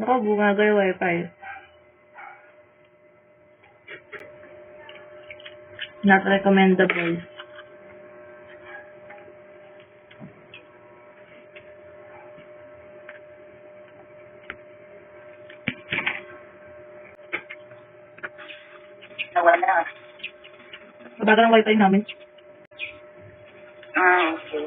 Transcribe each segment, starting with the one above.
Ako, bumagal yung wifi. Not recommendable. Nawala. Mabagal ang wifi namin. Ah, okay.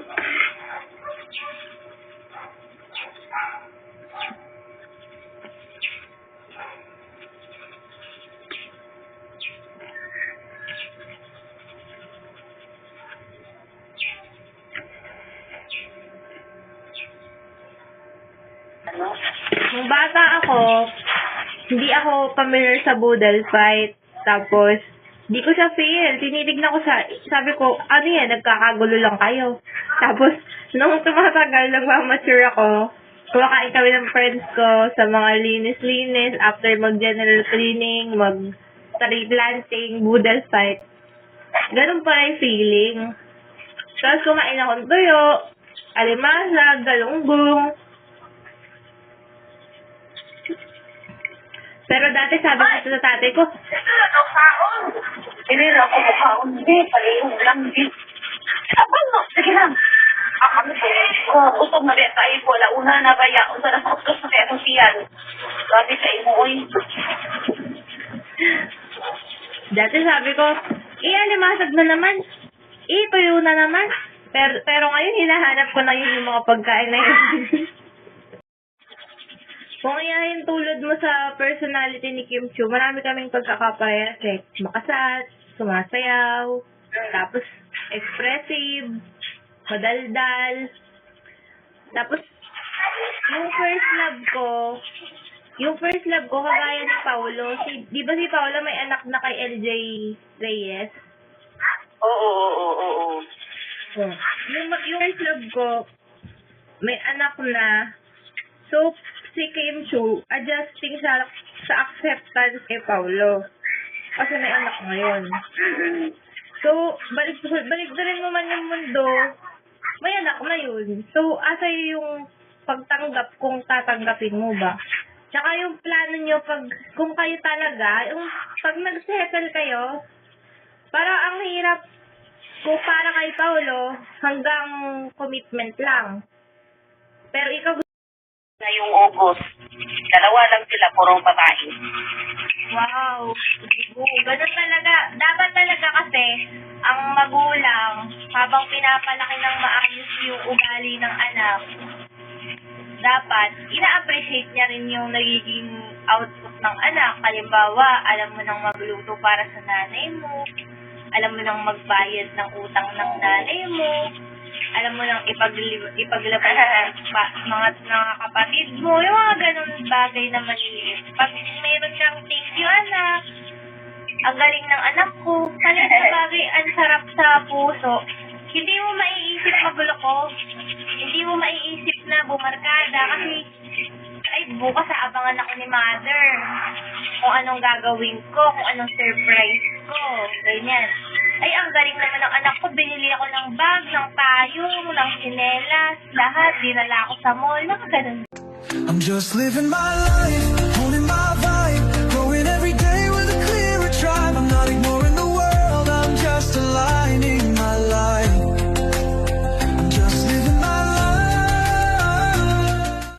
Ano? Nung bata ako, hindi ako familiar sa Boodle fight. Tapos, hindi ko siya feel. Tinitignan ko siya. Sabi ko, ano yan, nagkakagulo lang kayo. Tapos, nung tumatagal, nagmamature ako, kumakain kami ng friends ko sa mga linis-linis, after mag-general cleaning, mag-tree planting, Boodle fight. Ganun pa yung feeling. Tapos kumain ako ng tuyo, alimasag, galunggong, Pero dati sabi ko sa tatay ko, Hindi na ako mukhaon. Hindi, palihog lang. Hindi. Abang mo. Sige lang. Ah, kami po. Oh, usog na biya tayo po. Launa na ba ya? Usa na kuskus na kaya siyan. Grabe sa imo, oy. dati sabi ko, eh, alimasag na naman. Eh, tuyo na naman. Pero, pero ngayon, hinahanap ko na yun yung mga pagkain na yun. Kung iyahin tulad mo sa personality ni Kim Chu, marami kaming pagkakaparehas eh. Makasat, sumasayaw, tapos expressive, madaldal. Tapos, yung first love ko, yung first love ko, kagaya ni Paulo, si, di ba si Paulo may anak na kay LJ Reyes? Oo, oo, oo, oo, oo. Oh. Yung, yung first love ko, may anak na. So, si Kim Chu, adjusting sa, sa acceptance kay Paulo. Kasi may anak ngayon. So, balik, balik na rin naman yung mundo, may anak na yun. So, asa yung pagtanggap kung tatanggapin mo ba? Tsaka yung plano nyo pag, kung kayo talaga, yung pag nag-settle kayo, parang ang hirap kung para kay Paulo, hanggang commitment lang. Pero ikaw, Ngayong August, dalawa lang sila, purong babae. Wow. Oo, ganun talaga. Dapat talaga kasi ang magulang, habang pinapalaki ng maayos yung ugali ng anak, dapat ina-appreciate niya rin yung nagiging output ng anak. Halimbawa, alam mo nang magluto para sa nanay mo, alam mo nang magbayad ng utang ng nanay mo, alam mo nang ipagli- ipaglabas pa- mga, mga kapatid mo, yung mga ganun bagay na maliliit. Pag meron kang thank you anak, ang galing ng anak ko, maliit na bagay, ang sarap sa puso. Hindi mo maiisip magulo ko, hindi mo maiisip na bumarkada kasi ay bukas aabangan ako ni mother kung anong gagawin ko, kung anong surprise ko, ganyan. Binili ako ng bag, ng payong, ng sinelas, lahat, dinala ako sa mall, mga ganun. I'm just living my life.